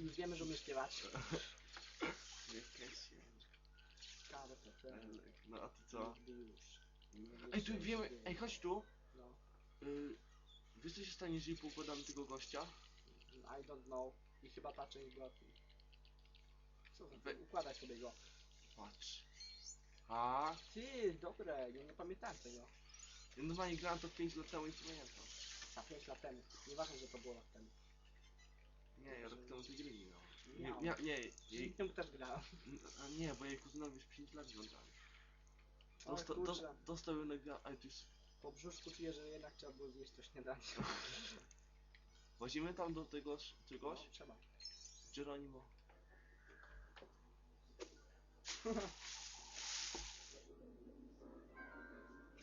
Już wiemy, że umiesz śpiewać. Jakaś się. Karę, to No a ty co? Nigdy już. Ej, tu wiemy, ej, chodź tu. No, Y, wiesz co się stanie, jeżeli poukładamy tego gościa? I don't know. I chyba ta część była tu. Co za Układaj sobie go. Patrz. A, Ty, dobre, ja nie pamiętam tego. ja normalnie grałem to 5 lat temu i pamiętam. A 5 lat temu. Nieważne, że to było lat temu. Nie, ja rok temu gry nie miałem. Nie, Miałem. nie, nie, jej, temu też grałem. a nie, bo jej kuzynowi już 5 lat oglądali. O Dosta, kurczę. do, dostał ją na gra... Ej, tu jest... Po brzuszku czuję, że jednak trzeba było zjeść to śniadanie. Włazimy tam do tego czegoś? No, trzeba. Geronimo.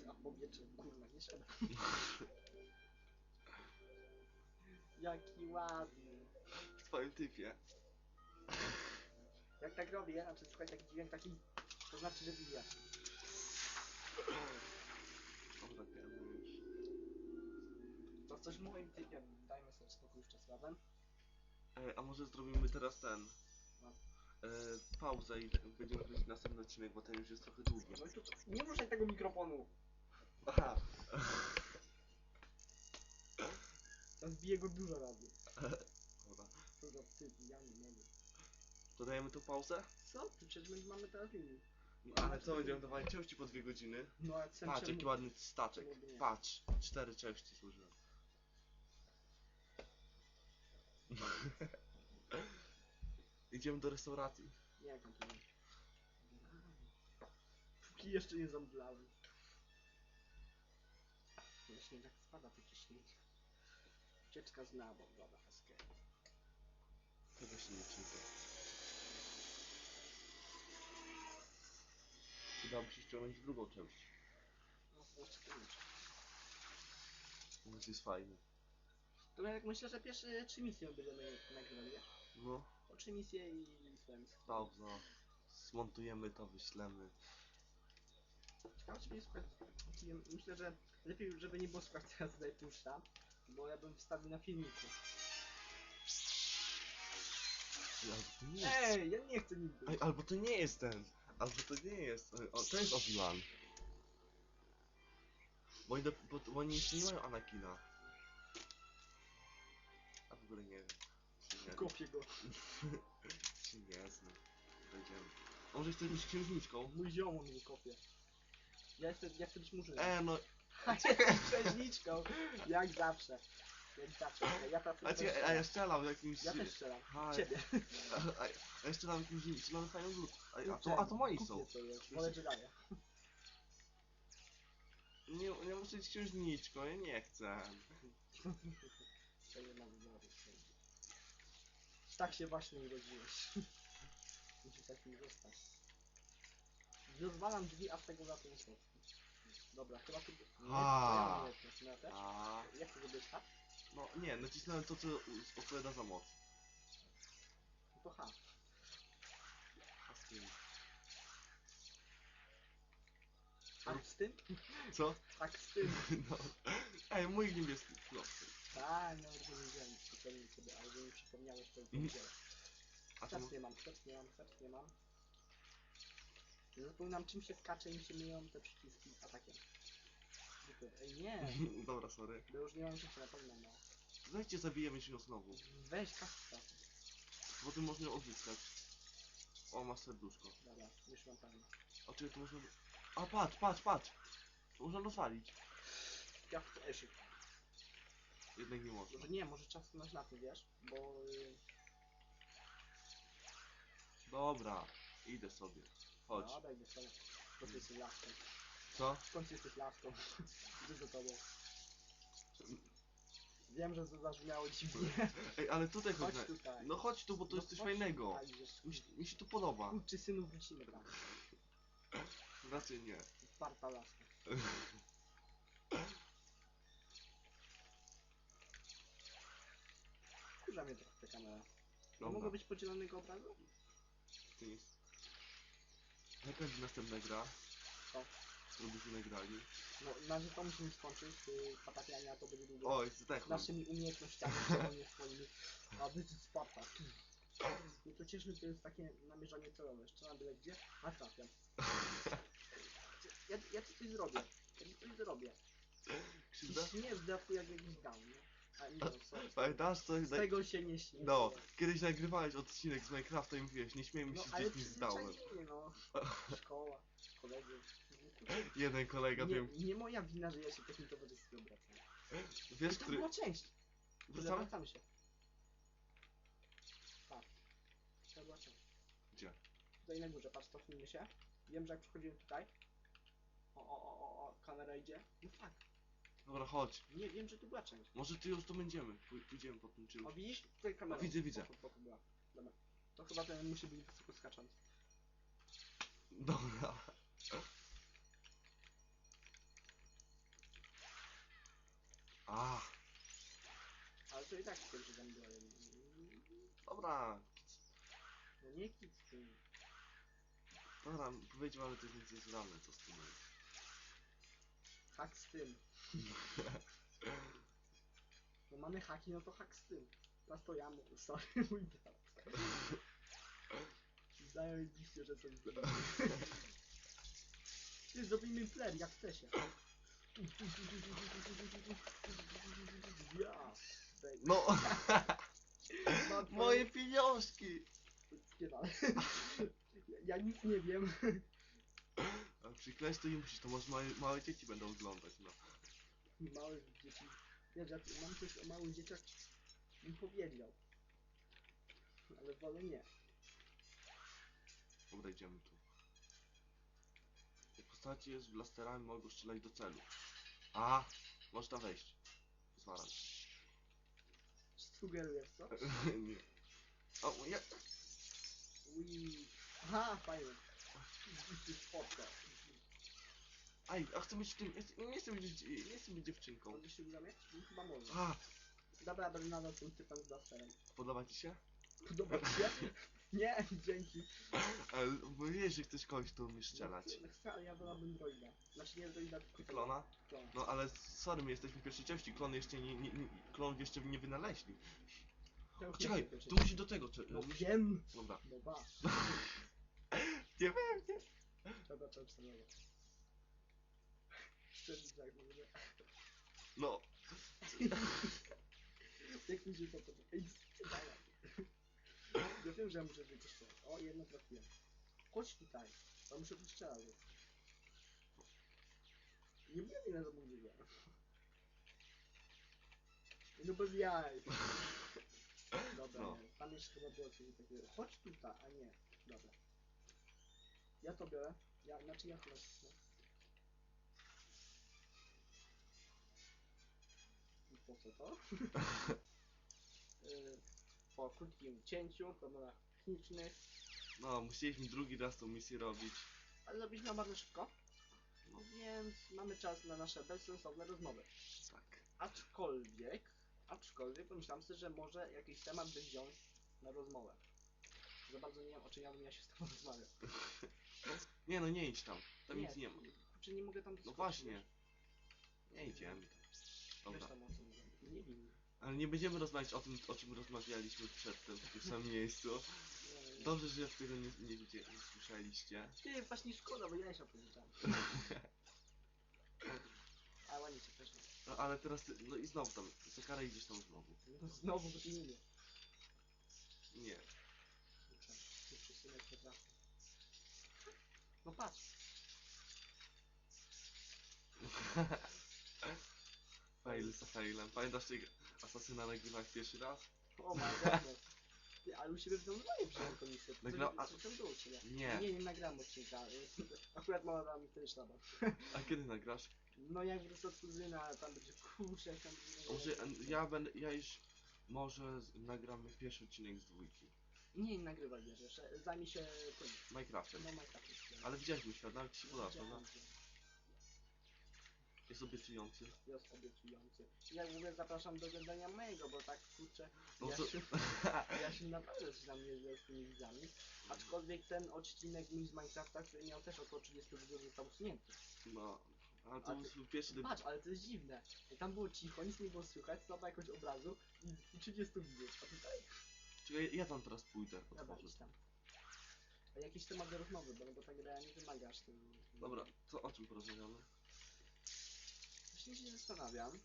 A powietrze, kurwa, nie trzeba. Jaki ładny. W twoim typie. Jak tak robię, znaczy słuchaj taki dźwięk taki, to znaczy, że bije. Dobra, już. To coś moim typie, dajmy sobie spokój z Czesławem. Ej, a może zrobimy teraz ten... No. E, pauzę i tak będziemy robić następny odcinek, bo ten już jest trochę długi. No i tu? Nie ruszaj tego mikrofonu! Aha. To zbije go dużo razy. Za wstyd, ja nie mogę. To dajemy tu pauzę? Co? Ty Przecież my mamy teraz filmik. No, ale co, będziemy dawali części po dwie godziny? No a co Patrz, jaki ładny staczek. Patrz, cztery części służyły. Idziemy do restauracji. Nie, kompletnie. Póki jeszcze nie zamdlałem. No śnieg spada taki śnieg. Ucieczka z nabą, dobra. Tego się nie czyta. Udałoby się ściągnąć drugą część. No, jeszcze to nie jest fajny. To jak myślę, że pierwsze trzy misje będziemy nagrywali, wiesz? No, O trzy misje i Swems. pauza. Zmontujemy to, wyślemy. Ciekawe czy mnie słuchać. Myślę, że lepiej, żeby nie było słuchać teraz tutaj puszcza, bo ja bym wstawił na filmiku. Albo to nie jest. Ej, ja nie chcę nigdy. Ej, albo to nie jest ten. Albo to nie jest. O, to jest Obi-Wan. Bo, oni do- bo, bo oni jeszcze nie mają Anakina. A w ogóle nie wiem. Czy nie, Kopię go. czy nie znam. Będziemy. A Może jesteś księżniczką? Mój ziom mnie kopie. Ja chcę, ja chcę być murzynem. E, no. A jestem księżniczką. Jak zawsze. Jak zawsze. Ja pracuję A, a ja strzelam jakimś... Ja też strzelam. Ciebie. A, a, a ja strzelam jakimś... Fajną lód? A, a, to, a to moi są. Kupię to jest. Wolę Jedi'a. Nie, nie muszę księżniczką, ja nie chcę. Tak się właśnie urodziłeś. Musisz takim zostać. Rozwalam drzwi, a z tego za to nie. Dobra, chyba tu... Nie, A. to ja ja też. Jak to zrobić tak? No nie, nacisnąłem to, co odpowiada za moc. No to H. A z tym. Tak z tym? Co? Tak z tym. No. Ej, mój niebieski klocek. Tak, nawet nie wiedziałem, przypomnij sobie, ale mi przypomniałeś, to Mhm. powiedziałem. A. Serc nie mam, serc nie mam, serc nie mam. Zapominam czym się skacze i mi się myją te przyciski atakiem. Ej nie, Dobra, sorry. bo już nie mam życia, napominam no. Dajcie, zabijemy się ją znowu. Weź kasta. Potem można ją odzyskać. O, ma serduszko. Dobra, już mam pewno. A czy to można... A, patrz, patrz, patrz! To można rozwalić. Jak to eszyk. Jednak nie można. Może nie, może czas stanąć na tym, wiesz? Bo... y, Dobra, idę sobie. Chodź. Dobra, idę sobie. Bo ty jesteś laską. Co? Skąd jesteś laską? Idę za tobą. Wiem, że to zabrzmiało dziwnie. Ej, ale tutaj chodź. Chodź na- tutaj. No chodź tu, bo to No jest coś fajnego. Mi się, mi się tu podoba. Kurczy synu, wrócimy tam. Raczej nie. Sparta laska. Kurza mnie trochę ta kamera. Dobra, mogło być podzielonego obrazu? to jest... Jaka będzie następna gra? Co? Którą byśmy nagrali? No, na razie to musimy skończyć, yy, patakiania to będzie długo. O, jest tak. Naszymi umiejętnościami, szczególnie swoimi. A this is Sparta. Nie to cieszmy, to jest takie namierzanie celowe. Strzelam byle gdzie, a trafiam. Ja, ja ci coś zrobię. Ja ci coś zrobię. Krzywda? I śmiesz dawku jak jakiś down, nie? A nie, no, sorry. Pamiętasz co? Z tego się nie śmieję. No, kiedyś nagrywałeś odcinek z Minecrafta i mówiłeś, nie śmiejmy No, się ale z dziećmi z Downem. przyzwyczajenie, no. Szkoła, koledzy. Jeden kolega, Nie, wiem, nie moja wina, że ja się w takim towarzystwie obracam. wiesz, I to który... była część. Wracamy? Wracamy się. Tak. To była część. Gdzie? Tutaj na górze, patrz, cofnijmy się. Wiem, że jak przychodziłem tutaj. O, o, o, o, o, kamera idzie. No tak. Dobra, chodź. Nie, wiem, że tu była część. Może ty już tu będziemy. Pój- Pójdziemy po tym czymś. O, widzisz? Tutaj kamera. O, widzę, widzę. Była. Dobra. To chyba ten musi być wysoko skaczący. Dobra. A, Ale to i tak skończy tam była. dobra. No nie kit z tym. Dobra, powiedział, ale to jest niecenzuralne, co z tym jest. Hak z tym. No mamy haki, no to hak z tym. Teraz to ja mówię, sorry, mój brat. Zajebiście, że to Ty, zrobimy flair, jak chce się. No, Mam moje pieniążki! Nie dalej. Ja, ja nic nie wiem. A przykleść to nie musisz, to może małe, małe dzieci będą oglądać, no. Małych dzieci. Wiesz, jak mam coś o małych dzieciach, bym powiedział. Ale wolę nie. Dobra, idziemy tu. Te postacie z blasterami mogą strzelać do celu. A, można wejść. Pozwalam. Sugerujesz, co? nie. O, ja... Ui. Aha, fajnie. Fotka. Aj, a chcę być w tym, ja chcę- nie chcę być, dzie- nie chcę być dziewczynką. Możesz się użamiać? No, chyba może. A, Dobra, będę nadal tym typem z blasterem. podoba ci się? Podoba ci się? Nie, dzięki. Ale bo wiesz, że ktoś kogoś tu umie strzelać. Chcę, ale ja wolałbym droida. Znaczy nie droida, tylko Klona? Klona. No ale sorry, my jesteśmy w pierwszej części, klony jeszcze nie, nie, nie klonów jeszcze nie wynaleźli. Już nie Czekaj, tu musi do tego, czy... No musi- wiem. Dobra. No ba. Nie wiem, nie. Trzeba to. Szczerze, tak mówię. No, Jak mi się to podoba. Ej. Ja wiem, że ja muszę być jeszcze. O, jedno trafiłem. Chodź tutaj. Ja muszę być strzelać. Nie wiem ile to mówiłem. No bez jaj. Dobra, No. nie. tam jeszcze chyba było coś takiego. Chodź tutaj, a nie. Dobra. Ja to biorę. Ja, znaczy ja chyba. No. I po co to? Y, po krótkim cięciu, problemach technicznych, no, musieliśmy drugi raz tą misję robić. ale zrobiliśmy ją bardzo szybko, no więc mamy czas na nasze bezsensowne rozmowy. Tak. Aczkolwiek, aczkolwiek pomyślałem sobie, że może jakiś temat by wziąć na rozmowę. Za bardzo nie wiem o czym ja bym ja się z tobą rozmawiał. Nie no, nie idź tam. Tam nic nie ma. Czy nie mogę tam No właśnie. Nie idziemy tam. Wiesz Dobra. tam o co mówię. Nie wiem. Ale nie będziemy rozmawiać o tym, o czym rozmawialiśmy przedtem w tym samym miejscu. Nie, Dobrze, że tego nie, nie, widzie, nie słyszeliście. Ty, właśnie szkoda, bo ja się opowiedziałem. A ładnie cię. No ale teraz, ty, no i znowu tam, za karę idziesz tam znowu. No znowu bo ty nie. Nie. No patrz. Fail za failem. Pamiętasz tego asasyna nagrywałeś pierwszy raz? O my god. Ty, ale u siebie w domu nie przyjąłem komisję. Nagra- a-? Nie. Nie, nie nagrałem odcinka. Akurat mama dała mi szlaban. A kiedy nagrasz? No jak wrócę od kuzyna, tam będzie kurczę, jak tam będzie... Może ja będę, ja już może z- nagramy pierwszy odcinek z dwójki. Nie, nie nagrywaj wiesz, jeszcze zajmij się tym. Minecraftem. No Minecraft. Ale widziałeś mój świat, nawet ci się podoba, Widziałem, prawda? Jest obiecujący. Jest obiecujący. Ja w ogóle zapraszam do oglądania mojego, bo tak kurczę, No ja, to... się, ja się naprawdę znam nieźle z tymi widzami. Aczkolwiek ten odcinek mój z Minecrafta, który miał też około 30 widzów, został usunięty. No. Ale A to ty- był pierwszy. Patrz, ale to jest dziwne. I tam było cicho, nic nie było słychać, słaba jakość obrazu i, i 30 widzów. A tutaj Czekaj, ja tam teraz pójdę. Dobra, otworzę. idź tam. A jakiś temat do rozmowy, bo, bo ta gra nie wymaga aż tym. Dobra, co o czym porozmawiamy? Właśnie się zastanawiam,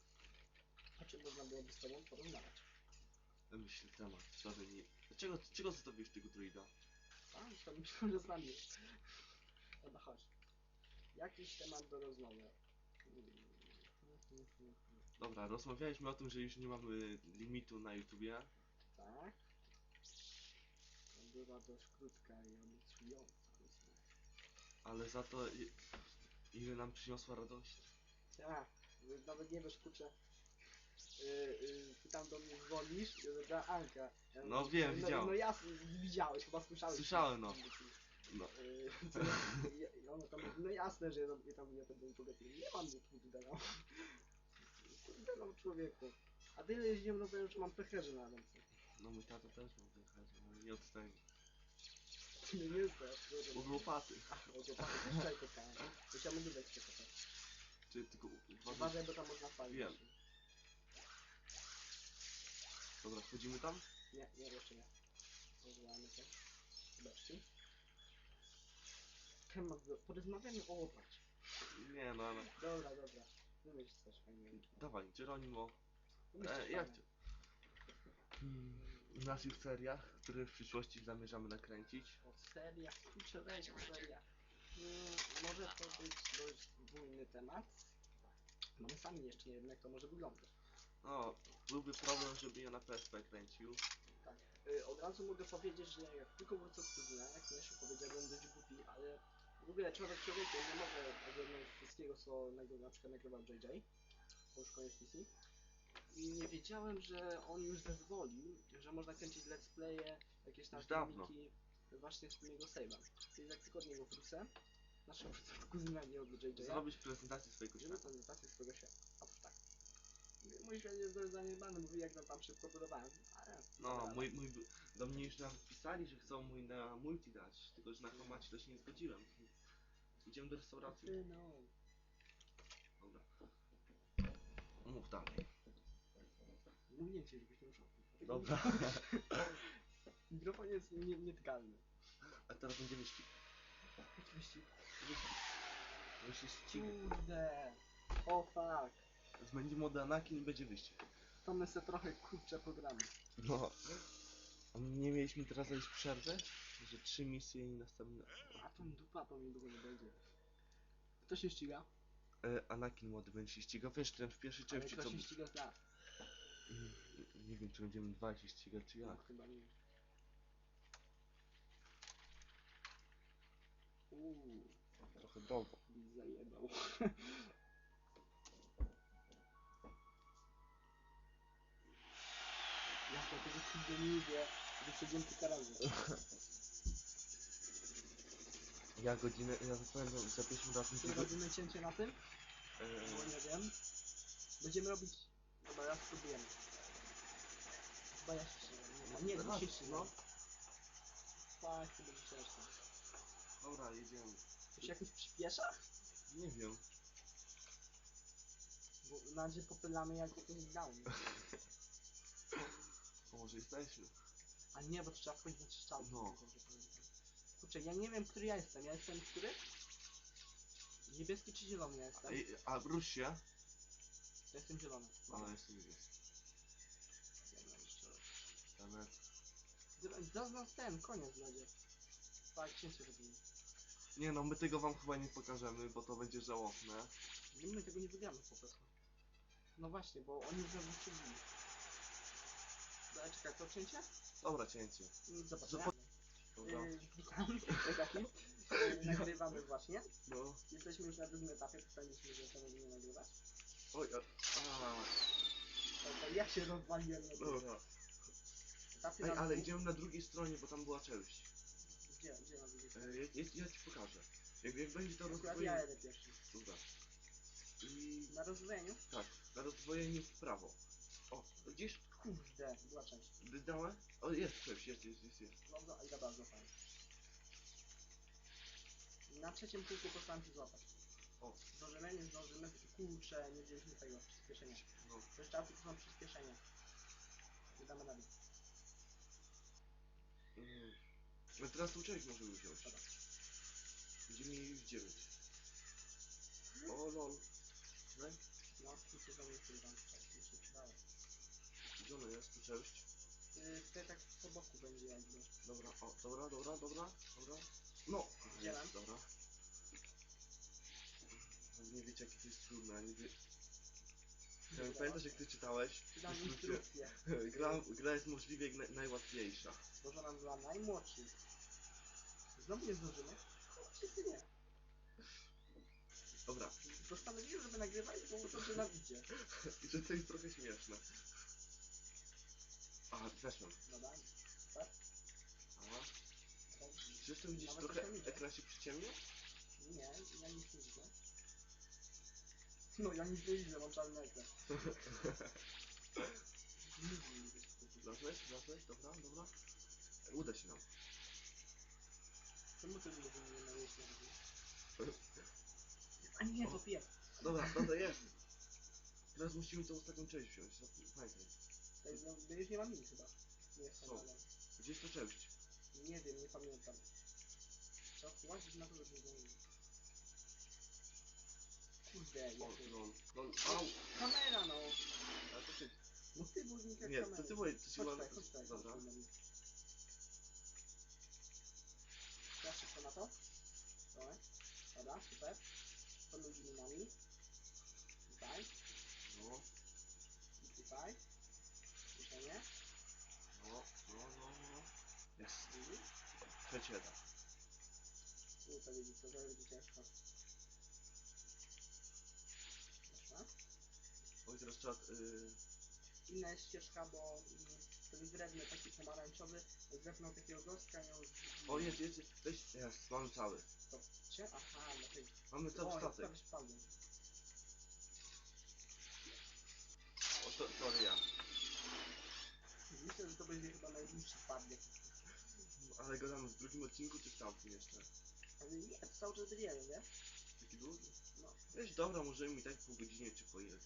o czym można byłoby z tobą porozmawiać. Myśl temat, żaden nie... Czego, czego zostawiłeś tego druida? A, to myślę, że z nami jest. Dobra, chodź. Jakiś temat do rozmowy. Dobra, rozmawialiśmy o tym, że już nie mamy limitu na YouTubie. Tak. To była dość krótka i obiecująca rozmowa. Ale za to i- ile nam przyniosła radości. Tak, nawet nie wiesz, kurczę. Yy, yy, ty tam do mnie dzwonisz, yy, da Anka. Ja No mówię, wiem, no, widziałem. No jasne, widziałeś, chyba słyszałeś. Słyszałem, no. No, Yy, co, ja- no, no, tam, no jasne, że ja tam, ja tam, ja tam byłem. Nie mam nic kurde no. Kurde no człowieku. A tyle jeździłem no powiem, że mam pecherze na ręce. no mój tata też ma wyjechać, ale nie od tego. Nie nie znasz, kurde. Od łopaty. Ach, o to pan też tutaj kochałem. To chciałbym dodać się. Czy tylko uważaj. Bo tam można falić. Wiem. Dobra, wchodzimy tam? Nie, nie, jeszcze nie. Pozwalamy to. Zobaczcie. Temat do... Porozmawiamy o łopacie. Nie no, ale... Dobra, dobra. Wymyśl coś fajnego. Dawaj, Geronimo. Wymyśl coś E, jak fajnego. Hmm, w naszych seriach, które w przyszłości zamierzamy nakręcić. O seria, kurczę weź o seria. Mm, to być dość bujny temat. No my sami jeszcze nie wiemy jak to może wyglądać. No, byłby problem, żeby je na PSP kręcił. Y, od razu mogę powiedzieć, że jak tylko wrócę od kuzyna, jak ja się powiedziałem dość głupi, ale w ogóle człowiek człowiekiem nie może ogarnąć wszystkiego, co nagry- na przykład nagrywał JJ, bo już koniec misji. I nie wiedziałem, że on już zezwolił, że można kręcić let's playe, jakieś tam Już dawno. filmiki właśnie z tym jego save'a. Więc jak tylko od niego wrócę, znaczy wrócę od kuzyna, nie od JJ, Zrobić prezentację swojego Będziemy świata. prezentację swojego świata. Otóż tak. Mój świat jest dość zaniedbany, mówi jak tam, tam szybko budowałem, ale... No, mój, mój, do mnie już nam pisali, że chcą mój na multi dać, tylko że na komacie to się nie zgodziłem. Idziemy do restauracji. Ty no. Dobra. Mów dalej. Mówię ci, żebyś nie ruszał. Dobra. Mikrofon jest nie- nietykalny. A teraz będzie wyścig. Oczywiście. Wyścig ścig. Kurde. O fuck. Będzie mody Anakin i będzie wyścig. To my se trochę kurczę programy. No. A nie mieliśmy teraz jakiejś przerwy? Że trzy misje i następne. A tą dupa to mi długo nie będzie. Kto się ściga? E, Anakin młody będzie się ścigał. Wiesz, ten w pierwszej Ale części kto co... się ściga? Mm, Nie wiem, czy będziemy dwa się ścigać, czy No, jak. chyba nie. Uuu, Trochę mi zajebał. Ja to tego kurde nie idzie. Wyszedłem kilka razy. Ja godzinę, ja no, za pierwszym razem Czy robimy cięcie na tym? Bo E, nie wiem. Będziemy robić... Dobra, ja spróbujemy. Chyba ja się. Nie, nie, się ścigam. no. Tak, to będzie ciężko. Dobra, jedziemy. To się jakoś przyspiesza? Nie wiem. Bo na razie popylamy jak jakoś down. To może jesteśmy. A nie, bo trzeba wchodzić na strzał. No. Kurczę, ja nie wiem, który ja jestem. Ja jestem który? Niebieski czy zielony ja jestem? Ej, a rusz się. Ja jestem zielony. Ale jestem niebieski. Dobra, jeszcze raz. Zaraz nas ten, koniec będzie. Tak, cięcie robimy. Nie no, my tego wam chyba nie pokażemy, bo to będzie żałobne. Nie, My tego nie wygramy po prostu. No właśnie, bo oni już nas wyprzedzili. Dobra, czekaj, to cięcie? Dobra, cięcie. Mm, Zobacz, Zo- ja, Dobra. yy, witam, taki, yy, nagrywamy właśnie. No. Jesteśmy już na drugim etapie, pisaliśmy, że to będziemy nagrywać. Oj, a... a to ja się rozwaliłem na tym dobra. etapie. Ej, na ale dwóch- idziemy na drugiej stronie, bo tam była część. Gdzie, gdzie E, stronie? ja, ja, ja ci pokażę. Jak, jak będzie to Akurat ja rozdwojenie... jadę pierwszy. Dobra. I... Na rozdwojeniu? Tak, na rozdwojenie w prawo. O, widzisz? Kurde, była część. Dałem? O, jest coś, jest, jest, jest, jest. Dobra, i dobra, złapałem. Na trzecim kółku postaram się złapać. O. Zdążymy, nie zdążymy. Kurczę, nie wzięliśmy tego, przyspieszenia. No. To jeszcze raz tylko mam przyspieszenie. Nie damy rady. No teraz tą część możemy wziąć. Mieli już 9. O lol. No, tu się do mnie tam, tak mi się przydało. Gdzie ona jest, tu część? Yy, tutaj tak po boku będzie jakby. Dobra, o, dobra, dobra, dobra, dobra. No, Dzielam. jest, dobra. No Nie wiecie jakie to jest trudne, nie wie... Ja Pamiętasz jak ty czytałeś? Skrócie, instrukcję. Gra, gra jest możliwie naj, najłatwiejsza. Stworzona dla najmłodszych. Znowu nie zdążymy? Wszyscy nie. Dobra, Postanowiłem, żeby nagrywać, bo to nam idzie. i że to jest trochę śmieszne. Aha, weszłem. Dobra. Tak? Aha. Czy jeszcze widzisz trochę ekran się przyciemnia? Nie, ja nic nie widzę. No, ja nic nie widzę, mam czarny ekran. Wlazłeś, wlazłeś, dobra, dobra. Uda się nam. Czemu ty że nie na A nie, to pies. Dobra, dobra, jest. Teraz musimy tą ostatnią część wziąć. zap- Pamiętaj. To jest, no, bo już nie mam nic chyba. Nie jestem, Co? ale... Gdzie jest ta część? Nie wiem, nie pamiętam. Trzeba łazić na to, żeby nie wiem. Kurde, O, jakie... lol, lol, au! Kamera no! Ale to ty. No ty był znika Nie, kamery. to ty byłeś, to się Chodź tutaj, chodź tutaj, chodź Dobra. tutaj na mnie. Teraz szybko na to. Dobra, dobra, super. To między nami. Tutaj, No, i tutaj. Kieszenie. no, no, no, no. Jest. Mhm. Trzeci etap. Tu to widzisz, to zaraz będzie ciężko. Teraz trzeba... Yy, Inna jest ścieżka, bo mm, ten drewno taki pomarańczowy zepnął takiego gostka ją... o, jest, jest, jest. Weź, jest, mamy cały. Cie? Aha, dlatego. Mamy cały O, statek. jest prawie spadłem. O, to, to ja. Myślę, że to będzie chyba najbliższy spadek. Ale gadamy w drugim odcinku czy w tamtym jeszcze? Ale nie, to cały czas będziemy, wiesz? Taki długi? No. Wiesz, dobra, możemy i tak pół godziny czy po jednym.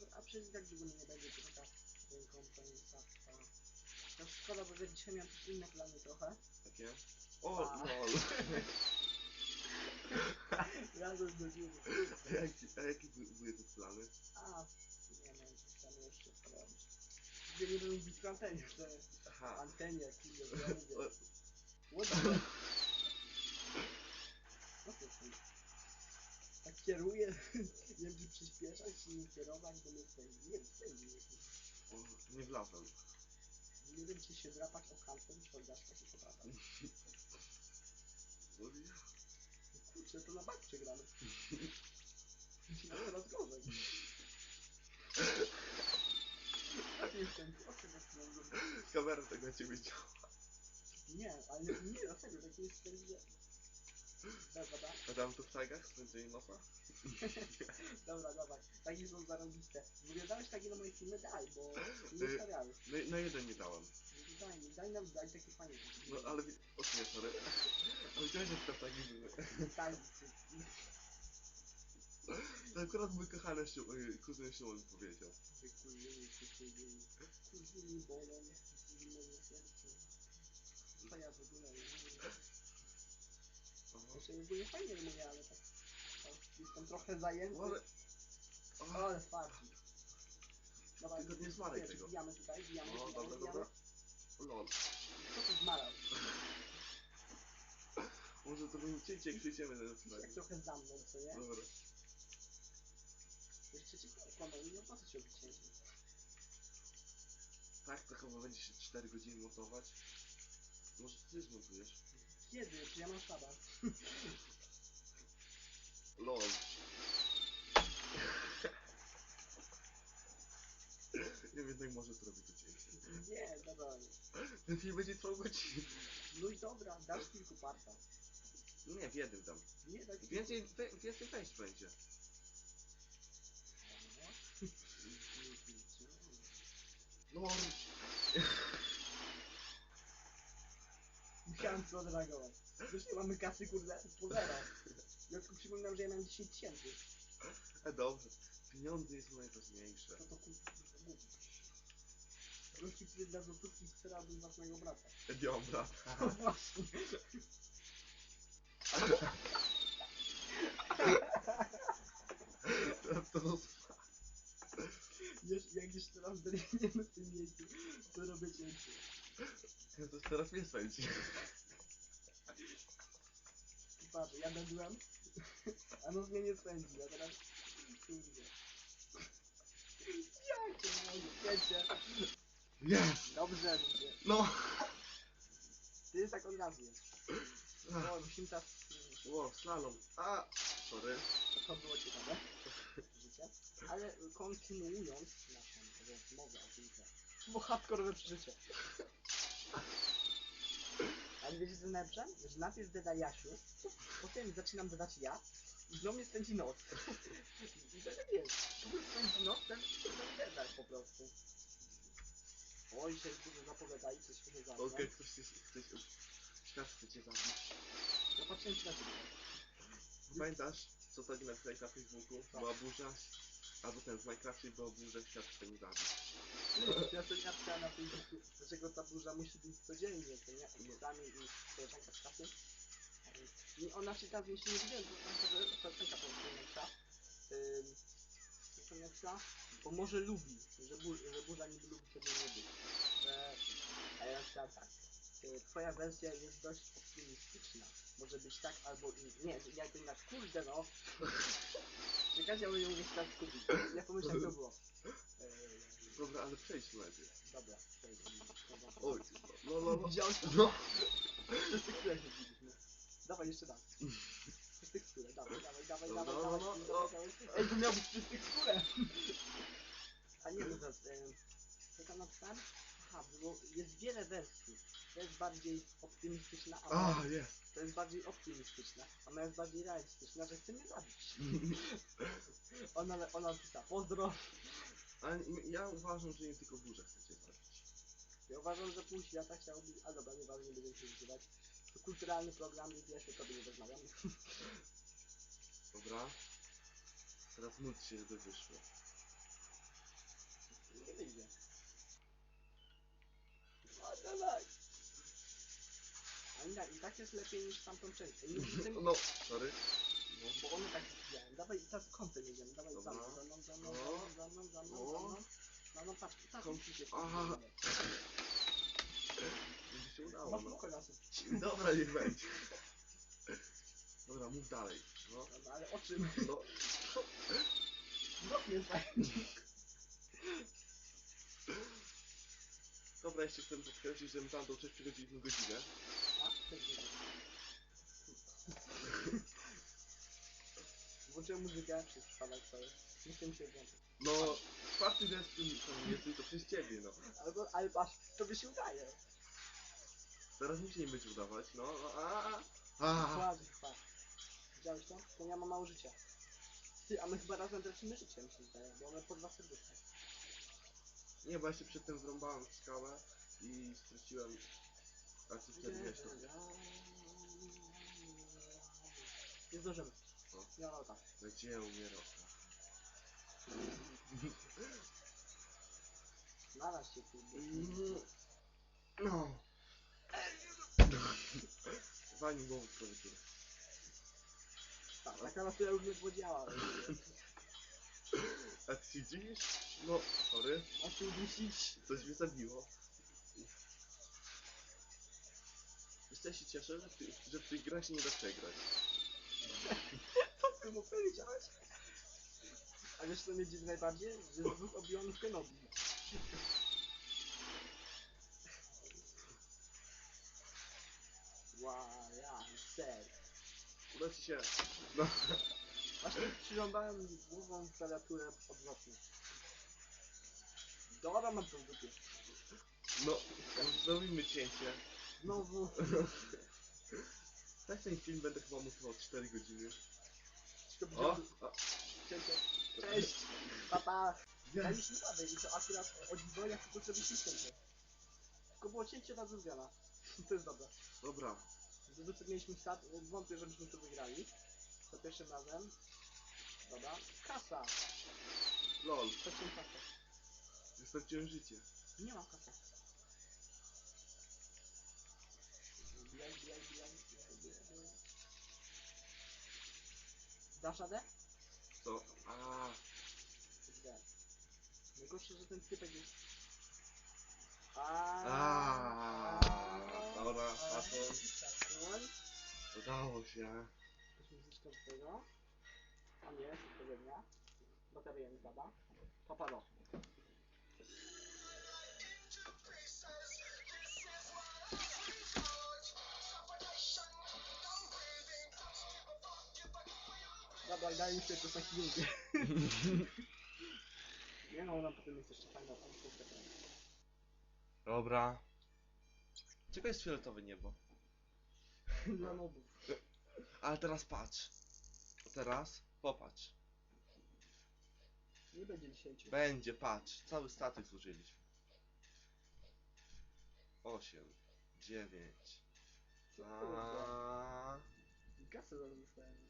No, a przecież i tak długo nie będzie, to taka rekompensacja. To szkoda, bo że dzisiaj miałem też inne plany trochę. Takie? O, A. lol. Razem do dziury. A jaki, a jakie by- były te plany? A, nie wiem, co tam jeszcze porobić. Gdzie nie byłem blisko antenie, że Aha. antenie, kurde, że ja mówię. O, What the fuck? Co to jest? Tak kieruję, nie wiem czy przyspieszać, czy nie kierować, bo nie chcę. Nie wiem, nie nie wlazłem. Nie wiem czy się drapać o kantem, czy odgaszka się poprawa. O, ja. Kurczę, to na bank przegramy. No teraz gorzej. Tak nie. Kamera tak na ciebie działa. Nie, ale nie, nie, dlatego, tak nie spędzę. Dobra, dobra, A tam to w tagach spędzenie nosa? dobra, dawaj. Takie są zarobiste. Wyglądałeś takie na moje filmy? Daj, bo nie Y, stawiałeś. No, na jeden nie dałem. Daj mi, daj nam, daj takie fajne. No ale... O nie, sorry. Ale widziałeś jak to tagi były. Daj, To akurat mój kochany Szył, y, kuzyn Szymon powiedział. wykurzyli, wykurzyli, kurzyli bolą, kurzyli moje serce. Co ja w ogóle nie wiem. Aha. Jeszcze ogólnie fajnie mówię, ale tak, tak jestem trochę zajęty. Ale... Ale farci. Dobra, Tylko nie zmaraj wiesz, tego. Wbijamy tutaj, wbijamy, No, wbijamy, dobra, wbijamy. dobra. Lol. Co ty zmarał? Może to będzie cięcie, jak przyjdziemy na flag. trochę za mną, co nie? Dobra. Jeszcze ci i nie opłaca się odcięć. Tak, to chyba będzie się 4 godziny montować. Może ty zmontujesz? Kiedy? Czy ja mam szaba? LOL. Nie wiem, jednak może zrobić to cięcie. Nie, dobra. Ten film będzie trwał godzinę. No i dobra, dasz kilku parta. Nie, w jednym dam. Nie, tak Więcej, we, więcej wejść będzie. LOL. Musiałem to odreagować. Nie mamy kasy, kurde, po zero. Ja tylko przypominam, że ja mam 10 tysięcy. E, dobrze. Pieniądze jest najważniejsze. Co to kurde, mówisz? Gości, który dla złotówki skradł własnego brata. Brata. No właśnie. Teraz to roz... Wiesz, jak jeszcze raz biegniemy w tym miejscu, to robię cięcie. To teraz mnie spędzi. Patrz, ja będę a no mnie nie spędzi, a teraz... Kurde. Jakie cięcie. Jest! Dobrze, ludzie. No! Ty jest tak od razu. No, musimy teraz... Ło, slalom. A! Sorry. To było ciekawe. Życie. Ale kontynuując naszą rozmowę o tym, że było hardkorowe przeżycie. Ale wiecie co najlepsze? Że najpierw deda Jasiu, potem zaczynam dodać ja i znowu mnie spędzi noc. I to tak jest. Tu spędzi noc, ten deda po prostu. Oj, się dużo zapowiadali, coś się nie zapowiada. Okej, ktoś jest... Ktoś... Świat chce cię zabić. Patrzyłem ci na ciebie. Pamiętasz, co to napisałeś na Facebooku? Tak. Była burza, albo ten w Minecrafcie była burza, świat chce mnie zabić. Ja sobie napisałem na Facebooku, dlaczego ta burza musi być codziennie, to nie? Egzamin i koleżanka z klasy. I ona się tam się nie widziałem, to że koleżanka po prostu napisała. Ym, co to napisała? Bo może lubi, że, bur, że burza niby lubi być. Że, a ja napisałem tak. Twoja wersja jest dość optymistyczna. Może być tak albo i nie, jakby na kurde no. Czekajcie, bo nie mogę się tak skupić. Ja pomyślałem co było. Dobra, ale przejdźmy najpierw. Dobra, dobra. Oj, no, no, no. Widziałeś to? No. Przez się zbiliśmy. Dawaj jeszcze raz. Przez teksturę, dawaj, dawaj, dawaj, No, dawaj, no, dawaj, no, dawaj, dawaj. Ej, to miał być przez teksturę. A nie, no em, co tam napisałem? Aha, było, jest wiele wersji. To jest bardziej optymistyczna, a moja, A, jest. to jest bardziej optymistyczna, a moja jest bardziej realistyczna, że chce mnie zabić. Ona, ona napisała, pozdro. A nie- ja uważam, że nie tylko burza chce cię zabić. Ja uważam, że pół świata chciałby, a dobra, nieważne, nie będziemy się wyzywać. To kulturalny program, i ja się tobie nie rozmawiam. Dobra? Teraz módl się, żeby wyszło. Nie wyjdzie. A dawaj! A i tak, i tak jest lepiej niż tamtą część. Ej, Nie. No, sorry. No. Bo one tak widziałem. Dawaj, teraz kątem jedziemy. Dawaj, za mną, za mną, za mną, No. za mną, za mną, No. za mną. Za mną, patrz, tak, Kąt- musicie. Aha. Się udało, Masz no. lasu. Dobra, niech będzie. Dobra, mów dalej. No, Dobra, ale o czym? no. No nie. Dobra, jeszcze chcę podkreślić, że my tamtą część przychodziliśmy godzinę. A? Też nie wiem. Włączyłem muzykę, przez przypadek cały. Nie chcę mi się włączyć. No, czwarty tym nie tylko przez ciebie, no. Albo, ale patrz, tobie się udaje. Teraz mi się nie będzie udawać, no. A, a, chyba. Widziałeś to? To ja mam mało życia. Ty, a my chyba razem tracimy życie, mi się zdaje, bo mamy po dwa serduszka. Nie, bo ja się przedtem zrąbałem w skałę i straciłem... A ty wtedy wiesz to. Nie zdążymy. No. Nie ma tak. Gdzie umierał? Znalazł się kurde. No. Fajnie było w klawiaturę. Tak, ta klawiatura już nie podziała. A ty się dziwisz? No, sorry. Masz się udusić. Coś mnie zabiło. Jeszcze ja się cieszę, że w, ty, że w tych grach się nie da przegrać. Mu powiedziałeś? A wiesz co mnie dziwi najbardziej? Że z dwóch obionych Kenobi. Wow, ja, ser. Uda ci się. No. Właśnie przyrąbałem głową klawiaturę odwrotnie. Dobra, mam to w dupie. No, zrobimy cięcie. Znowu. Tak ten film będę chyba montował 4 godziny. Widziałem-. Cześć! Papa! Ja jest. już nie padaj i to akurat o dziwojach tylko zrobiliśmy cięcie. Tylko było cięcie na zmiana. To jest dobre. Dobra. Dwójce mieliśmy start, wątpię, żebyśmy to wygrali. To pierwszym razem. Dobra. Kasa! LOL. Trzecią kasę. Wystarczyłem życie. Nie mam kasy. Bijaj, bijaj, bijaj, Dasz radę? To... A, Kurde. Najgorsze, że ten typek jest... Aaaa. Aaaa. Dobra, szacun. Szacun. udało się. Jakaś muzyczka do tego. A nie, jest odpowiednia. Bateria mi pada. Paparo. Się to taki lubię. Nie no, ona potem jest jeszcze fajna, tam jest taka... Dobra. Czego jest fioletowe niebo? Dla nobów. Ale teraz patrz. Teraz popatrz. Nie będzie 10. Będzie, patrz. Cały statek zużyliśmy. 8, 9. Co kurde? A... Gasę zaraz dostałem.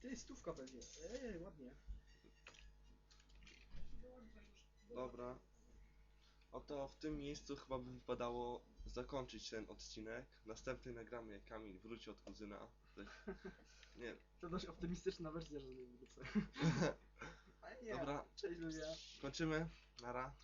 Ty, stówka pewnie. Ej, ładnie. Dobra. Oto w tym miejscu chyba by wypadało zakończyć ten odcinek. Następny nagramy jak Kamil wróci od kuzyna. Nie, To dość optymistyczna wersja, że nie wrócę. Dobra. cześć ludzie. kończymy. Nara.